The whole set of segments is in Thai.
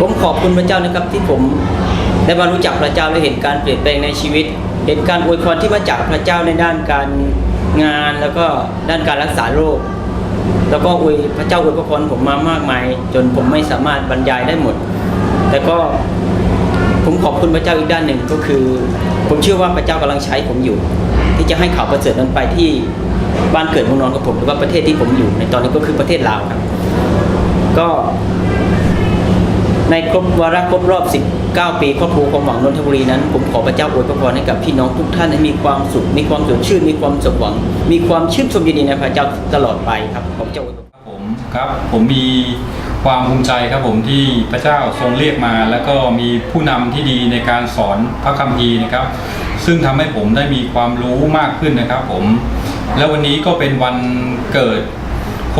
ผมขอบคุณพระเจ้านะครับที่ผมได้มารู้จักพระเจ้าและเห็นการเปลี่ยนแปลงในชีวิต เห็นการอวยพรที่มาจากพระเจ้าในด้านการงานแล้วก็ด้านการรักษาโรค แล้วก็อวยพระเจ้าอวยพรผมมามากมาย จนผมไม่สามารถบรรยายได้หมด แต่ก็ผมขอบคุณพระเจ้าอีกด้านหนึ่งก็คือ ผมเชื่อว่าพระเจ้ากำลังใช้ผมอยู่ ที่จะให้ข่าวประเสริฐนั้นไปที่บ้านเกิดเมืองนอนของผมหรือว่าประเทศที่ผมอยู่ในตอนนี้ก็คือประเทศลาวครับ ก็ ในครบวาระครบรอบ 19 ปีครอบครัวความหวังนนทบุรีนั้น ผมขอพระเจ้าอวยพรให้กับพี่น้องทุกท่านให้มีความสุข มีความสดชื่น มีความสมหวัง มีความชื่นชมยินดีในพระเจ้าตลอดไปครับขอพระเจ้าอวยพรผมครับ ผมมีความภูมิใจครับผมที่พระเจ้าทรงเรียกมา แล้วก็มีผู้นำที่ดีในการสอนพระคัมภีร์นะครับ ซึ่งทำให้ผมได้มีความรู้มากขึ้นนะครับผม แล้ววันนี้ก็เป็นวันเกิด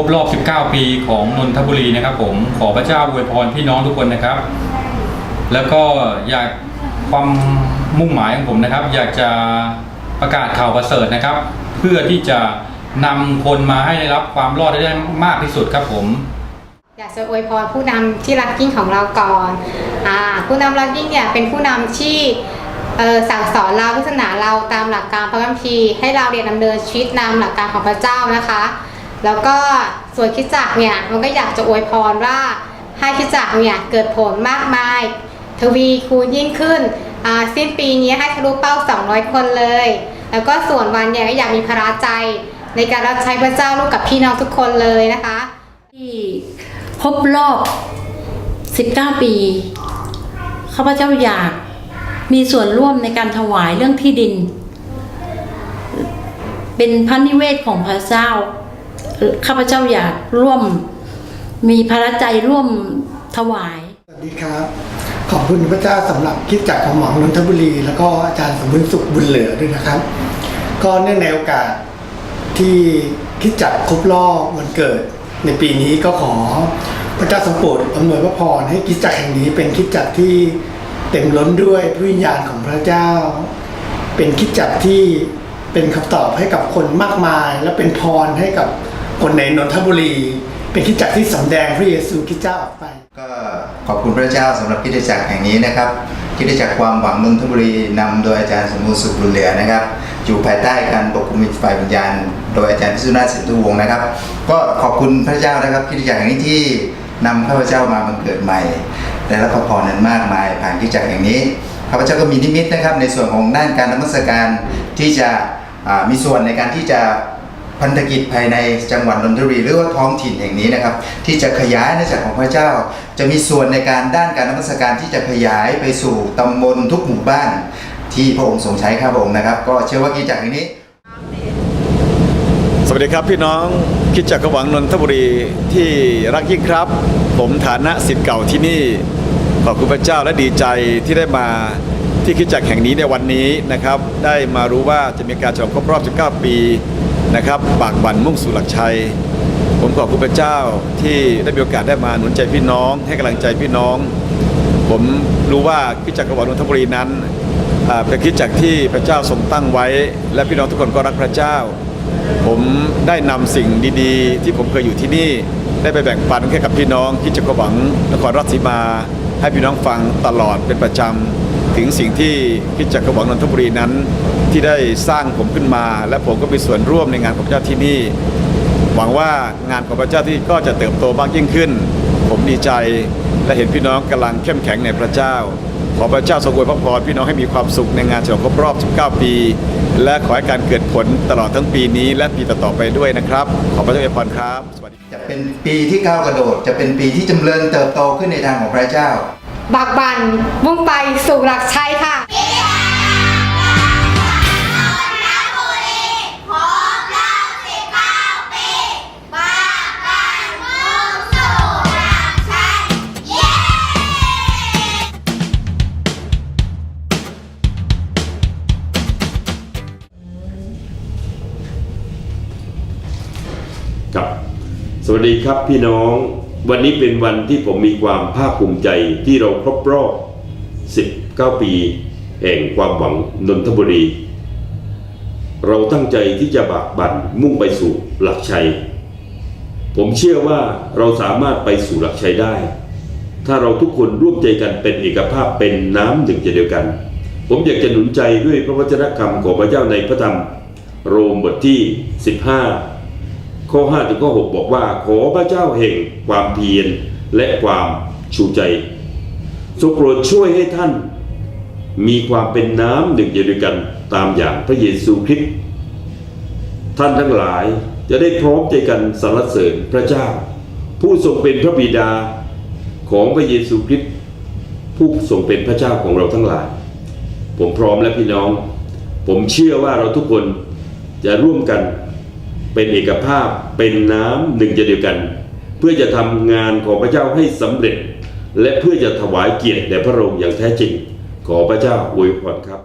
รบรอบ 19 ปีของนนทบุรีนะครับ ผมขอพระเจ้าอวยพรพี่น้องทุกคนนะครับ แล้วก็อยากความมุ่งหมายของผมนะครับ อยากจะประกาศข่าวประเสริฐนะครับ เพื่อที่จะนำคนมาให้ได้รับความรอดได้มากที่สุดครับผม อยากจะอวยพรผู้นำที่รักยิ่งของเราก่อนอ่าผู้นำรักยิ่งเนี่ยเป็นผู้นำที่สั่งสอนเราพิจารณาเราตามหลักการพระคัมภีร์ให้เราเรียนดำเนินชีวิตตามหลักการของพระเจ้านะคะ แล้วก็ส่วนคิดจักเนี่ยมันก็อยากจะอวยพรว่าให้คิดจักเนี่ยเกิดผลมากมาย ทวีคูณยิ่งขึ้นอ่าสิ้นปีนี้ให้ทะลุเป้า 200 คนเลย แล้วก็ส่วนวันเนี่ยก็อยากมีพระใจ ในการรับใช้พระเจ้าร่วมกับพี่น้องทุกคนเลยนะคะ ที่ครบรอบ 19 ปีข้าพเจ้าอยากมีส่วนร่วมในการถวายเรื่องที่ดิน เป็นพระนิเวศของพระเจ้า ข้าพเจ้าอยากร่วมมีพระใจร่วมถวาย สวัสดีครับ ขอบคุณพระเจ้าสำหรับคิดจักรของหมองนนทบุรี แล้วก็อาจารย์สมบุญสุขบุญเหลือด้วยนะครับ ก็เนื่องในโอกาสที่คิดจักรครบรอบวันเกิด ในปีนี้ก็ขอพระเจ้าทรงโปรดอำนวยพระพรให้คิดจักรแห่งนี้เป็นคิดจักรที่เต็มล้นด้วยพระวิญญาณของพระเจ้า เป็นคิดจักรที่เป็นคำตอบให้กับคนมากมาย และเป็นพรให้กับ คนในนนทบุรี เป็นคิดจักรที่สำแดงพระเยซูคริสต์เจ้าออกไป ก็ขอบคุณพระเจ้าสำหรับคิดจักรแห่งนี้นะครับคิดจักรความหวังนนทบุรีนำโดยอาจารย์สมบูรณ์สุขบุญเหลือนะครับ อยู่ภายใต้การปกคุมฝ่ายวิญญาณ โดยอาจารย์พิสุนาสินทุวงนะครับ ก็ขอบคุณพระเจ้านะครับคิดจักรแห่งนี้ที่นำข้าพเจ้ามาบังเกิดใหม่และรับพระพรนั้นมากมายผ่านคิดจักรแห่งนี้ข้าพเจ้าก็มีนิมิตนะครับในส่วนของด้านการนมัสการที่จะมีส่วนในการที่จะ พันธกิจภายในจังหวัดนนทบุรีหรือว่าท้องถิ่นแห่งนี้นะครับ ที่จะขยายอาณาจักรของพระเจ้า จะมีส่วนในการด้านการนมัสการที่จะขยายไปสู่ตำบลทุกหมู่บ้าน ที่พระองค์ทรงใช้ข้าพระองค์นะครับ ก็เชื่อว่ากิจจากรนี้ สวัสดีครับพี่น้องคิดจักรหวังนนทบุรีที่รักยิ่งครับ ผมฐานะสิทธิ์เก่าที่นี่ขอบคุณพระเจ้าและดีใจที่ได้มาที่คิดจักรแห่งนี้ในวันนี้นะครับ ได้มารู้ว่าจะมีการฉลองครบรอบ 19 ปี นะครับบากบั่นมุ่งสู่หลักชัย ผมขอบคุณพระเจ้าที่ได้มีโอกาสได้มาหนุนใจพี่น้อง ให้กำลังใจพี่น้อง ผมรู้ว่าคิดจักรวรรนนทบุรีนั้นอ่าเป็นคิดจักที่พระเจ้าทรงตั้งไว้ และพี่น้องทุกคนก็รักพระเจ้า ผมได้นำสิ่งดีๆ ที่ผมเคยอยู่ที่นี่ได้ไปแบ่งปันให้กับพี่น้องคิดจักรหวังนครราชสีมา ให้พี่น้องฟังตลอดเป็นประจำ ถึงสิ่งที่คริจักรวังนนทบุรีนั้น ที่ได้สร้างผมขึ้นมา และผมก็มีส่วนร่วมในงานของพระเจ้าที่นี่ หวังว่างานของพระเจ้าที่ก็จะเติบโตมากยิ่งขึ้น ผมดีใจและเห็นพี่น้องกำลังเข้มแข็งในพระเจ้า ขอพระเจ้าทรงอวยพระพรพี่น้องให้มีความสุขในงานฉลองครบรอบ 19 ปี และขอให้การเกิดผลตลอดทั้งปีนี้ และปีต่อๆไปด้วยนะครับ ขอพระเจ้าอวยพรครับ สวัสดีจะเป็นปีที่ก้าวกระโดด จะเป็นปีที่จำเริญเติบโตขึ้นในทางของพระเจ้า บักบันมุ่งไปสู่หลักชัยค่ะครับ สวัสดีครับพี่น้อง วันนี้เป็นวันที่ผมมีความภาคภูมิใจที่เราครบรอบ 19 ปี แห่งความหวังนนทบุรี เราตั้งใจที่จะบากบั่นมุ่งไปสู่หลักชัย ผมเชื่อว่าเราสามารถไปสู่หลักชัยได้ ถ้าเราทุกคนร่วมใจกันเป็นเอกภาพเป็นน้ำหนึ่งใจเดียวกัน ผมอยากจะหนุนใจด้วยพระวจนะคำของพระเจ้าในพระธรรมโรมบทที่ 15 ข้อ5ถึงข้อ6บอกว่า ขอพระเจ้าแห่งความเพียรและความชูใจทรงโปรดช่วยให้ท่าน มีความเป็นน้ำหนึ่งเดียวกันตามอย่างพระเยซูคริสต์ท่านทั้งหลายจะได้พร้อมใจกันสรรเสริญพระเจ้า ผู้ทรงเป็นพระบิดาของพระเยซูคริสต์ผู้ทรงเป็นพระเจ้าของเราทั้งหลาย ผมพร้อมแล้วพี่น้อง ผมเชื่อว่าเราทุกคนจะร่วมกัน เป็นเอกภาพเป็นน้ำหนึ่งเดียวกัน เพื่อจะทำงานของพระเจ้าให้สำเร็จ และเพื่อจะถวายเกียรติแด่พระองค์อย่างแท้จริง ขอพระเจ้าอวยพรครับ